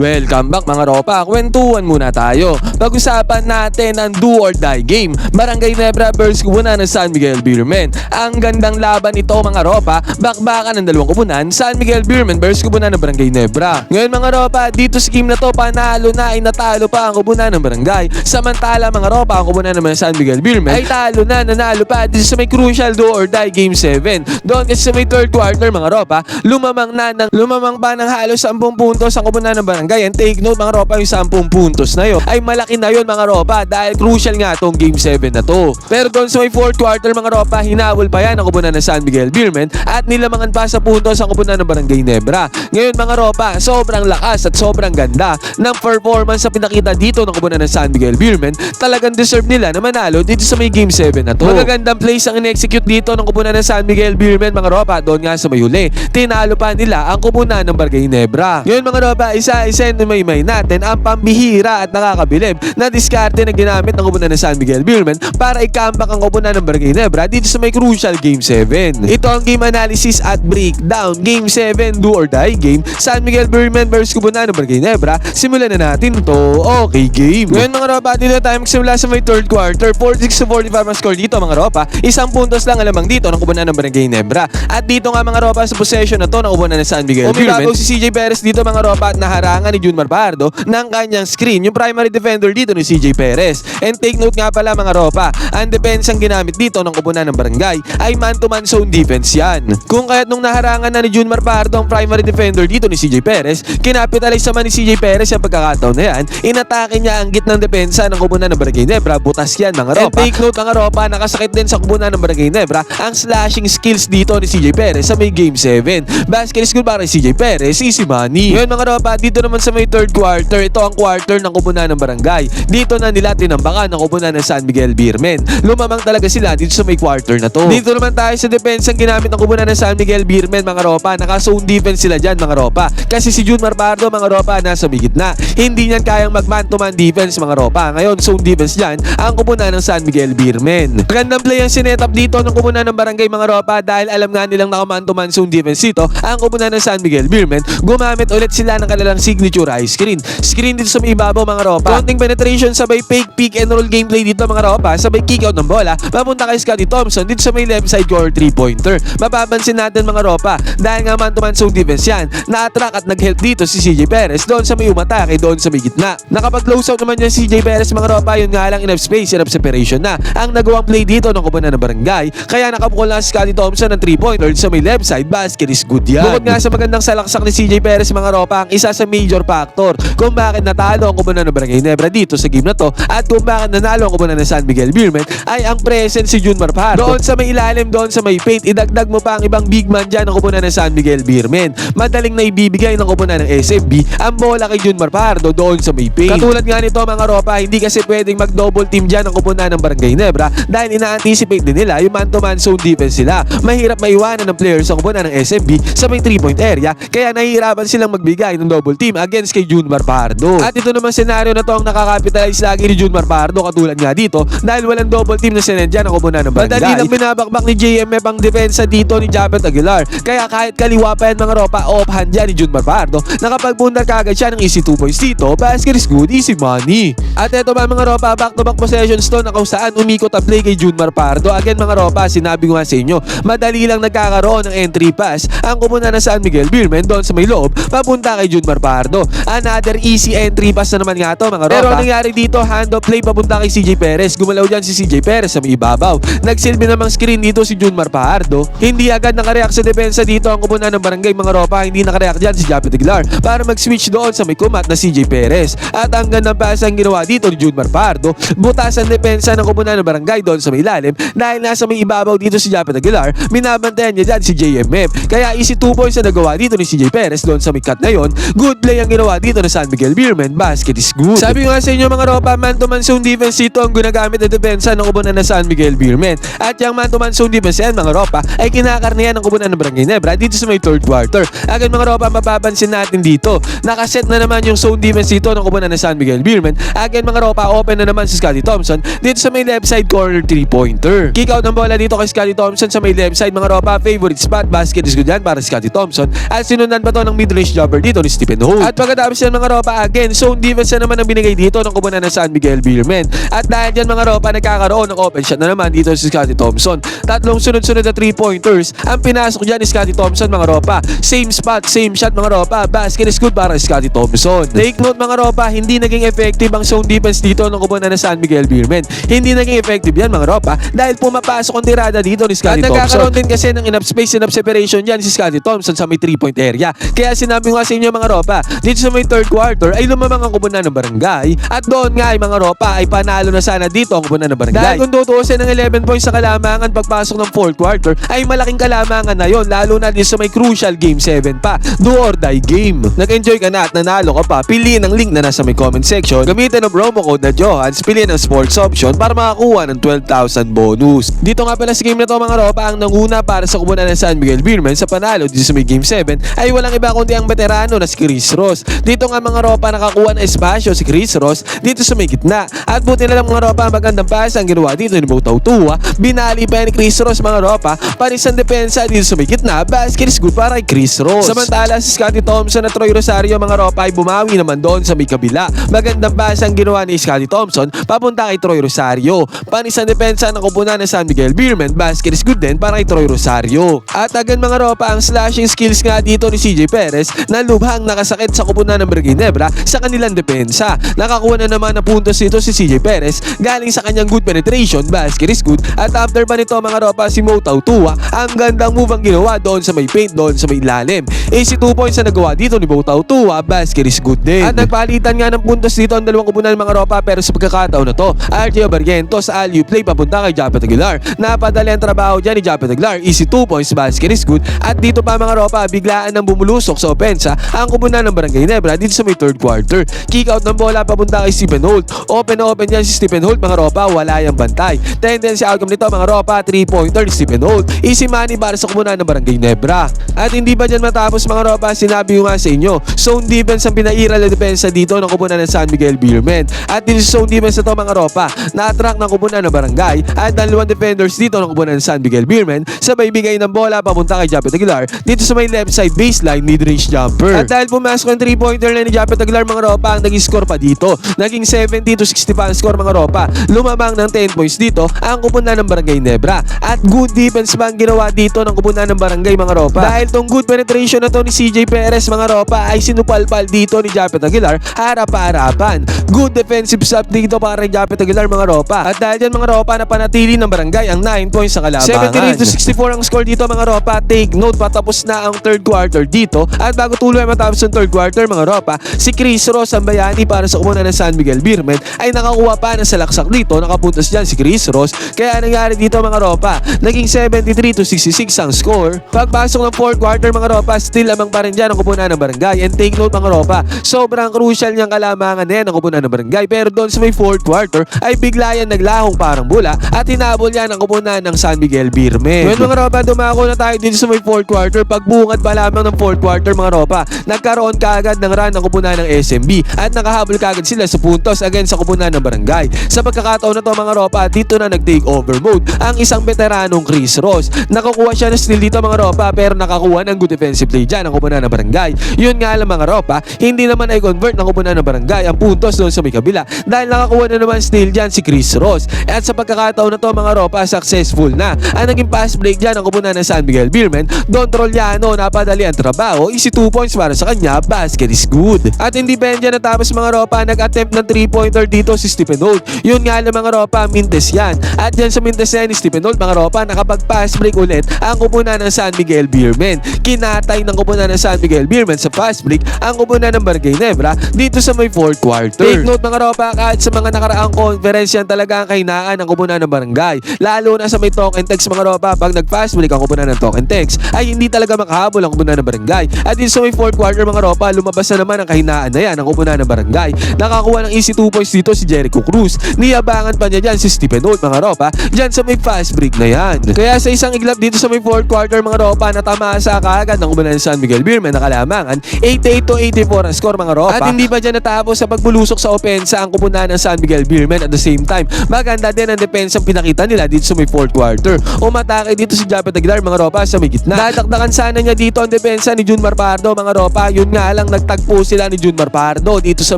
Welcome back mga ropa, kwentuhan muna tayo. Pag-usapan natin ang do or die game. Barangay Nebra versus kubunan ng San Miguel Beermen. Ang gandang laban ito mga ropa, bakbakan ng dalawang kubunan, San Miguel Beermen versus kubunan ng Barangay Nebra. Ngayon mga ropa, dito sa game na to, panalo na ay natalo pa ang kubunan ng barangay. Samantala mga ropa, ang kubunan naman San Miguel Beermen ay talo na, nanalo pa dito sa may crucial do or die game 7. Doon kasi sa may third quarter mga ropa, lumamang na ng, lumamang pa ng halos 10 puntos ang kubunan ng barangay. And take note mga ropa, yung 10 puntos na yun ay malaki na yun mga ropa dahil crucial nga tong game 7 na to. Pero doon sa may fourth quarter mga ropa, hinawol pa yan ang kubunan ng San Miguel Beermen at nilamangan pa sa puntos ang kubunan ng barangay Nebra. Ngayon mga ropa, sobrang lakas at sobrang ganda ng performance sa pinakita dito ng kubunan ng San Miguel Beermen. Talagang deserve nila na manalo dito sa may game 7 na to. Magagandang plays ang in-execute dito ng kubunan ng San Miguel Beermen mga ropa doon nga sa may huli. Tinalo pa nila ang kubunan ng Barangay Nebra. Ngayon mga ropa, isa-isa may may natin ang pambihira at nakakabilib na diskarte na ginamit ng kubunan ng San Miguel Beermen para i-comeback ang kubunan ng Barangay Nebra dito sa may crucial game 7. Ito ang game analysis at breakdown. Game 7, do or die game. San Miguel Beermen versus kubunan ng Barangay Nebra. Simulan na natin to. Okay, game. Ngayon mga ropa, dito tayo magsimula sa may third quarter. 46 to 45 ang score dito mga ropa. Isang puntos lang alamang dito ng kubunan ng Barangay Nebra. At dito nga mga ropa sa possession na to ng kubunan ng San Miguel Beermen. si CJ Perez dito mga ropa at naharangan ni Junmar Pardo ng kanyang screen. Yung primary defender dito ni CJ Perez. And take note nga pala mga ropa, ang defense ang ginamit dito ng kubunan ng barangay ay man-to-man zone defense yan. Kung kaya't nung naharangan na ni Junmar Pardo ang primary defender dito ni CJ Perez, kinapitalize naman ni CJ Perez ang pagkakataon na yan, inatake niya ang gitnang depensa ng kubunan ng barangay Nebra, butas yan mga ropa. And take note mga ropa, nakasakit din sa kubunan ng barangay Nebra ang slashing skills dito ni CJ Perez sa may game 7. Basket score para kay CJ Perez, easy money. Ngayon mga ropa, dito naman sa may third quarter, ito ang quarter ng kubunan ng barangay. Dito na nila tinambakan ang kubunan ng San Miguel Beermen. Lumamang talaga sila dito sa may quarter na to. Dito naman tayo sa depensa ginamit ng kubunan ng San Miguel Beermen mga ropa. Naka-zone defense sila dyan mga ropa. Kasi si Jun Marpardo mga ropa nasa may gitna. Hindi niyan kayang mag-man-to-man defense mga ropa. Ngayon zone defense dyan ang kubunan ng San Miguel Beermen. Magandang play ang sinetap dito ng kubunan ng barangay mga ropa dahil alam nga nilang naka-man-to-man zone defense dito ang kubunan ng San Miguel Beermen. Gumamit ulit sila ng kanilang signature high screen. Screen dito sa may ibabaw mga ropa. Konting penetration sabay fake pick and roll gameplay dito mga ropa. Sabay kick out ng bola. Papunta kay Scotty Thompson dito sa may left side corner 3-pointer. Mapapansin natin mga ropa dahil nga man to man zone defense yan. Na-attract at nag-help dito si CJ Perez doon sa may umatake doon sa may gitna. Nakapag-close out naman si CJ Perez mga ropa. Yun nga lang enough space, enough separation na. Ang nagawang play dito ng kubunan ng barangay. Kaya nakapukol na si Scotty Thompson ng 3-pointer sa may left side. Basket is good yan. Bukod nga sa magandang salaksak ni CJ Perez mga ropa, ang isa sa major factor kung bakit natalo ang kubunan ng Barangay Nebra dito sa game na to at kung bakit nanalo ang kubunan ng San Miguel Beermen ay ang presence si Jun Marpardo. Doon sa may ilalim, doon sa may paint, idagdag mo pa ang ibang big man dyan ng kubunan ng San Miguel Beermen. Madaling na ibibigay ng kubunan ng SFB ang bola kay Jun Marpardo doon sa may paint. Katulad nga nito mga ropa, hindi kasi pwedeng mag-double team dyan ng kubunan ng Barangay Nebra dahil ina-anticipate din nila yung man-to-man zone defense nila. Mahirap maiwanan ng players sa kubunan ng SFB sa may 3-point area kaya nahihirapan silang magbigay ng double team against kay Jun Marpardo. At ito naman senaryo na to ang nakakapitalize lagi ni Jun Marpardo katulad nga dito dahil walang double team na sinendya ng kubunan ng barangay. Madali lang binabakbak ni JMF ang depensa dito ni Jabet Aguilar. Kaya kahit kaliwa pa yan mga ropa off hand yan ni Jun Marpardo nakapagbundar kagad siya ng easy 2 points dito. Basket is good, easy money. At ito ba mga ropa back to back possessions to na kung saan umikot ang play kay Jun Marpardo. Again mga ropa sinabi ko nga sa inyo madali lang nagkakaroon ng entry pass ang kubunan ng San Miguel Beermen doon sa may loob papunta kay Jun Marpardo. Another easy entry pass na naman nga to mga ropa. Pero ang nangyari dito hand off play papunta kay CJ Perez. Gumalaw dyan si CJ Perez sa may ibabaw. Nagsilbi namang screen dito si Jun Marpardo. Hindi agad nakareact sa depensa dito ang kubunan ng barangay mga ropa. Hindi nakareact dyan si Japet Aguilar para mag-switch doon sa may kumat na CJ Perez. At ang gandang pass ang ginawa dito ni Jun Marpardo. Butas ang depensa ng kubunan ng barangay doon sa may ilalim dahil nasa may ibabaw dito si Japet Aguilar. Minabantayan niya dyan si JMF. Kaya easy 2 points na nagawa dito ni CJ Perez doon sa may cut na yon. Good play ang ginawa dito ng San Miguel Beerman. Basket is good. Sabi ko nga sa inyo mga ropa, man-to-man zone defense dito ang ginagamit na depensa ng kubunan ng San Miguel Beerman. At yung man-to-man zone defense yan mga ropa ay kinakarnihan ng kubunan ng Barangay Nebra dito sa may third quarter. Agad mga ropa, mapapansin natin dito. Nakaset na naman yung zone defense dito ng kubunan ng San Miguel Beerman. Agad mga ropa, open na naman si Scotty Thompson dito sa may left side corner 3-pointer. Kick out ng bola dito kay Scotty Thompson sa may left side mga ropa, favorite spot, basket is good yan para Scotty Thompson. At sinundan pa to ng mid-range jumper dito ni Stephen Holt. At pagkatapos yan mga ropa, again, zone defense na naman ang binigay dito ng kubunan ng San Miguel Beermen. At dahil dyan mga ropa, nagkakaroon ng open shot na naman dito si Scotty Thompson. Tatlong sunod-sunod na 3-pointers ang pinasok dyan ni Scotty Thompson mga ropa. Same spot, same shot mga ropa. Basket is good para Scotty Thompson. Take note mga ropa, hindi naging effective ang zone defense dito ng kubunan ng San Miguel Beermen. Hindi naging effective yan mga ropa dahil pumapasok ang tirada dito ni Scotty Thompson. At nagkakaroon din kasi ng enough space, enough separation dyan si Scotty Thompson sa may 3-point area. Kaya sinabi ko nga sa inyo mga ropa, dito sa may third quarter ay lumamang ang kubunan ng barangay at doon nga ay mga ropa ay panalo na sana dito ang kubunan ng barangay. Dahil kung tutuusin ng 11 points sa kalamangan pagpasok ng fourth quarter ay malaking kalamangan na yon lalo na dito sa may crucial game 7 pa. Do or die game. Nag-enjoy ka na at nanalo ka pa, piliin ang link na nasa may comment section. Gamitin ang promo code na Johans, piliin ang sports option para makakuha ng 12,000 bonus. Dito nga pala sa game na to mga ropa, ang nanguna para sa kubunan ng San Miguel Beerman sa panalo dito sa may game 7 ay walang iba kundi ang veterano na si Chris Ross. Dito nga mga ropa nakakuha ng espasyo si Chris Ross dito sa may gitna. At buti na lang mga ropa magandang pass ang ginawa dito ni Bautaw Tua. Binali pa ni Chris Ross mga ropa panis ang depensa dito sa may gitna. Basket is good para kay Chris Ross. Samantala si Scotty Thompson at Troy Rosario mga ropa ay bumawi naman doon sa may kabila. Magandang pass ang ginawa ni Scotty Thompson papunta kay Troy Rosario. Panis ang depensa ng kupunan ng San Miguel Beerman. Basket is good din para kay Troy Rosario. At agad mga ropa ang slashing skills nga dito ni CJ Perez na lubhang nakasakit sa kupunan ng Berginebra sa kanilang depensa. Nakakuha na naman ng puntos dito si CJ Perez galing sa kanyang good penetration, basket is good. At after ba nito mga ropa si Mo Tautua, ang gandang move ang ginawa doon sa may paint, doon sa may ilalim. Easy 2 points na nagawa dito ni Mo Tautua, basket is good din. At nagpalitan nga ng puntos dito ang dalawang kupunan mga ropa pero sa pagkakataon na to, Artio Barrientos alley play papunta kay Japet Aguilar. Napadali ang trabaho dyan ni Japet Aguilar, easy 2 points, basket is good. At dito pa mga ropa, biglaan ng bumulusok sa opensa ang kupunan ng Barangay Nebra dito sa may third quarter. Kick out ng bola papunta kay Stephen Holt. Open na open yan si Stephen Holt mga ropa, wala yung bantay. Tendency outcome nito mga ropa, 3-pointer ni Stephen Holt. Easy money para sa kupunan ng Barangay Nebra. At hindi ba dyan matapos mga ropa, sinabi ko nga sa inyo, zone defense ang pinairal na depensa dito ng kupunan ng San Miguel Beermen. At sa zone defense na to mga ropa, na-attract ng kupunan ng Barangay at dalawang defenders dito ng kupunan ng San Miguel Beermen sabay bigay ng bola papunta kay Japet Aguilar dito sa may left side baseline mid-range jumper. At dahil pumasok ang 3-pointer na ni Japet Aguilar mga ropa, ang naging score pa dito. Naging 70 to 60 pa ang score mga ropa. Lumamang ng 10 points dito ang kupunan ng Barangay Nebra. At good defense ba ang ginawa dito ng kupunan ng Barangay mga ropa? Dahil tong good penetration na to ni CJ Perez mga ropa ay sinupalpal dito ni Japet Aguilar harap-harapan. Good defensive stop dito para kay Japet Aguilar mga ropa. At dahil dyan mga ropa na panatili ng Barangay ang 9 points sa kalabangan. 73 to 64 ang score dito mga ropa. Take note patapos na ang third quarter dito. At bago tuloy matapos ang third quarter mga ropa, si Chris Ross ang bayani para sa umuna ng San Miguel Beermen ay nakakuha pa ng salaksak dito. Nakapuntos dyan si Chris Ross. Kaya nangyari dito mga ropa, naging 73 to 66 ang score. Pagpasok ng fourth quarter mga ropa, still amang pa rin dyan ang kupunan ng barangay. And take note mga ropa, sobrang crucial niyang kalamangan na yan ang kupunan ng barangay. Pero doon sa may fourth quarter ay bigla yan naglahong parang bula at hinabol yan ang kupunan ng San Miguel Beermen. Well mga ropa, dumako na tayo dito sa may fourth quarter. Pagbungad pa lamang ng fourth quarter mga ropa, nagkaroon kaagad ng run ang kupunan ng SMB at nakahabol kaagad sila sa puntos against sa kupunan ng barangay. Sa pagkakataon na to mga ropa, dito na nag-take over mode ang isang veteranong Chris Ross. Nakakuha siya ng steal dito mga ropa pero nakakuha ng good defensive play dyan ang kupunan ng barangay. Yun nga lang mga ropa, hindi naman ay convert ng kupunan ng barangay ang puntos doon sa may kabila dahil nakakuha na naman steal dyan si Chris Ross. At sa pagkakataon na to mga ropa, successful na. Ang naging pass break dyan ang kupunan ng San Miguel Beerman, Don Troliano napadali ang trabaho, easy 2 points para sa kanya, basket is good. At hindi dyan natapos mga ropa, nag-attempt ng 3-pointer dito si Stephen Holt. Yun nga lang mga ropa, mintes yan. At dyan sa mintes yan ni Stephen Holt, mga ropa, nakapag-pass break ulit ang kupunan ng San Miguel Beerman. Kinatay ng kupunan ng San Miguel Beerman sa fast break ang kupunan ng Barangay Nebra dito sa may fourth quarter. Take note mga ropa, kahit sa mga nakaraang conference yan talaga ang kahinaan ng kupunan ng barangay. Lalo na sa may talk and text mga ropa, pag nag-fast break ang kupunan ng talk and text, ay hindi talaga makahabol ang kupunan ng barangay. At dito sa may fourth quarter mga ropa, lumabas na naman ang kahinaan na yan ng kupunan ng barangay. Nakakuha ng easy 2 points dito si Jericho Cruz. Niyabangan pa niya dyan si Stephen Holt mga ropa, dyan sa may fast break na yan. Kaya sa isang iglap dito sa may fourth quarter mga ropa, natamasa kaagad ng kupunan ng San Miguel Beerman na kalamangan. 88 to 84 ang score mga ropa. At hindi pa dyan natapos sa pagbulusok sa opensa ang kupunan ng San Miguel Beerman at the same time. Maganda din ang depensa ang pinakita nila dito sa may fourth quarter. Umatake dito si Japet Aguilar mga ropa sa may gitna. Dadakdakan sana niya dito ang depensa ni Jun Marpardo mga ropa. Yun nga lang nagtagpo sila ni Junmar Pardo dito sa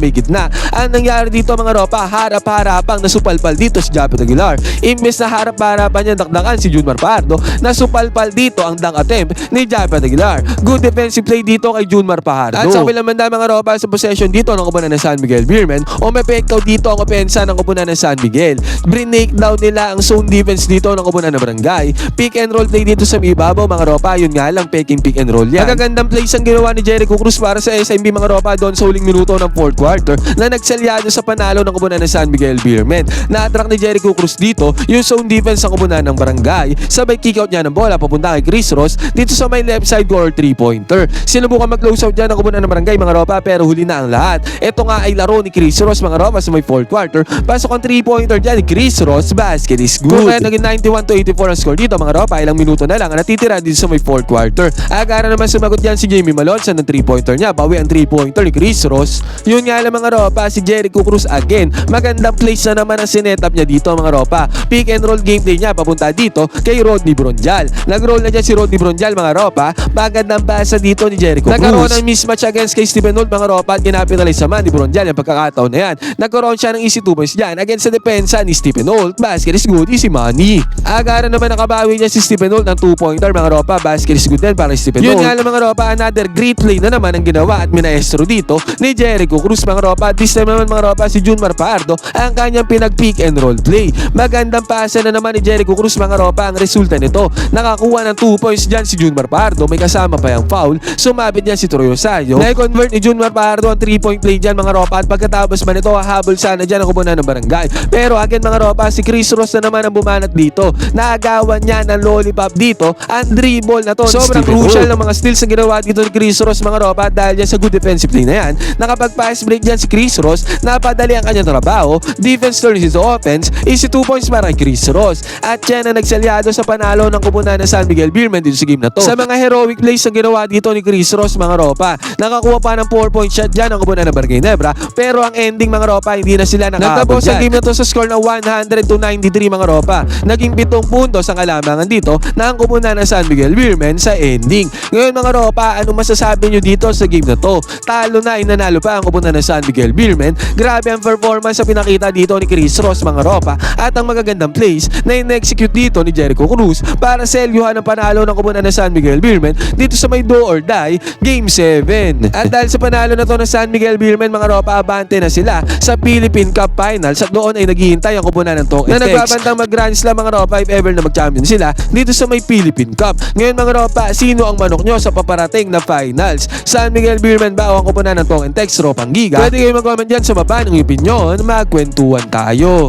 may gitna. Ang nangyari dito mga ropa, harap-harapang nasupalpal dito si Japet Aguilar. Imbes na harap-harapan niya dakdakan si Junmar Pardo, nasupalpal dito ang dunk attempt ni Japet Aguilar. Good defensive play dito kay Junmar Pardo. At sa kabilang banda mga ropa sa possession dito ng kupunan ng San Miguel Beerman, umepektaw dito ang opensa ng kupunan ng San Miguel. Brinake down nila ang zone defense dito ng kupunan ng Barangay. Pick and roll play dito sa ibabaw mga ropa, yun nga lang peking pick and roll yan. Magagandang plays ang ginawa ni Jericho Cruz para sa SMB mga ropa doon sa huling minuto ng fourth quarter na nagsalyado sa panalo ng kupunan ng San Miguel Beerman. Na-attract ni Jericho Cruz dito yung zone defense ng kupunan ng Barangay. Sabay kick out niya ng bola papunta kay Chris Ross dito sa may left side goal three pointer. Sinubukan mag-close out dyan ng kupunan ng Barangay mga ropa pero huli na ang lahat. Ito nga ay laro ni Chris Ross mga ropa sa may fourth quarter. Pasok ang three pointer dyan ni Chris Ross. Basket is good. Kung kaya naging 91 to 84 ang score dito mga ropa, ilang minuto na lang ang natitira dito sa may fourth quarter. Agara naman sumagot dyan si Jamie Malonza ng 3-pointer niya. Bawi ang 3-pointer ni Chris Ross. Yun nga lang mga ropa, si Jericho Cruz again. Magandang place na naman ang sinetap niya dito mga ropa. Pick and roll gameplay niya papunta dito kay Rodney Bronjal. Nag-roll na dyan si Rodney Bronjal mga ropa. Magandang basa dito ni Jericho Cruz. Nagkaroon ng mismatch against kay Stephen Holt mga ropa at ginapitalize naman ni Bronjal yung pagkakataon na yan. Nagkaroon siya ng easy 2 points dyan against sa depensa ni Stephen Holt. Basket is good, easy money. Agara naman nakabawi niya si Stephen Holt ng 2-pointer mga ropa. Basket is good din para kay Stephen Holt. Yun nga lang mga ropa, another great play na naman ang ginawa at minaestro dito ni Jericho Cruz mga ropa. This time naman mga ropa si Junmar Pardo ang kanyang pinag-pick and roll play. Magandang pasa na naman ni Jericho Cruz mga ropa. Ang resulta nito, nakakuha ng 2 points dyan si Junmar Pardo. May kasama pa yung foul. Sumabit niya si Troy Osayo. Na-convert ni Junmar Pardo ang 3-point play dyan mga ropa. At pagkatapos man ito, hahabol sana dyan ang kubunan ng barangay. Pero again mga ropa, si Chris Ross na naman ang bumanat dito. Naagawan niya ng lollipop dito. Ang dribble na to. Sobrang crucial ng mga steals na ginawa dito ni Chris Ross mga ropa dahil dyan sa good defensive play na yan. Nakapag-pass break dyan si Chris Ross. Napadali ang kanyang trabaho. Defense turns into offense. Easy 2 points para kay Chris Ross. At yan ang nagsalyado sa panalo ng kupunan ng San Miguel Beerman dito sa game na to. Sa mga heroic plays na ginawa dito ni Chris Ross mga ropa. Nakakuha pa ng 4 point shot dyan ang kupunan ng Barangay Nebra. Pero ang ending mga ropa, hindi na sila nakakabot Nagtapos ang game na to sa score na 100 to 93 mga ropa. Naging 7 puntos ang kalamangan dito na ang kupunan ng San Miguel Beerman sa ending. Ngayon mga ropa, ano masasabi nyo dito sa game na to? Talo na, inanalo pa ang kupunan ng San Miguel Beerman. Grabe ang performance sa pinakita dito ni Chris Ross mga ropa at ang magagandang plays na in-execute dito ni Jericho Cruz para selyuhan ang panalo ng kupunan ng San Miguel Beerman dito sa may do or die Game 7. At dahil sa panalo na to ng San Miguel Beerman mga ropa, abante na sila sa Philippine Cup Finals at doon ay naghihintay ang kupunan ng Tok na nagbabantang mag-grand slam mga ropa if ever na mag-champion sila dito sa may Philippine Cup. Ngayon mga ropa, sino ang manok nyo sa paparating na finals? San Miguel Beerman ba o ang kupunan ng Tok and Tex Ropang Giga? Pwede kayo mag-comment dyan sa baba ng opinion, magkwentuhan tayo.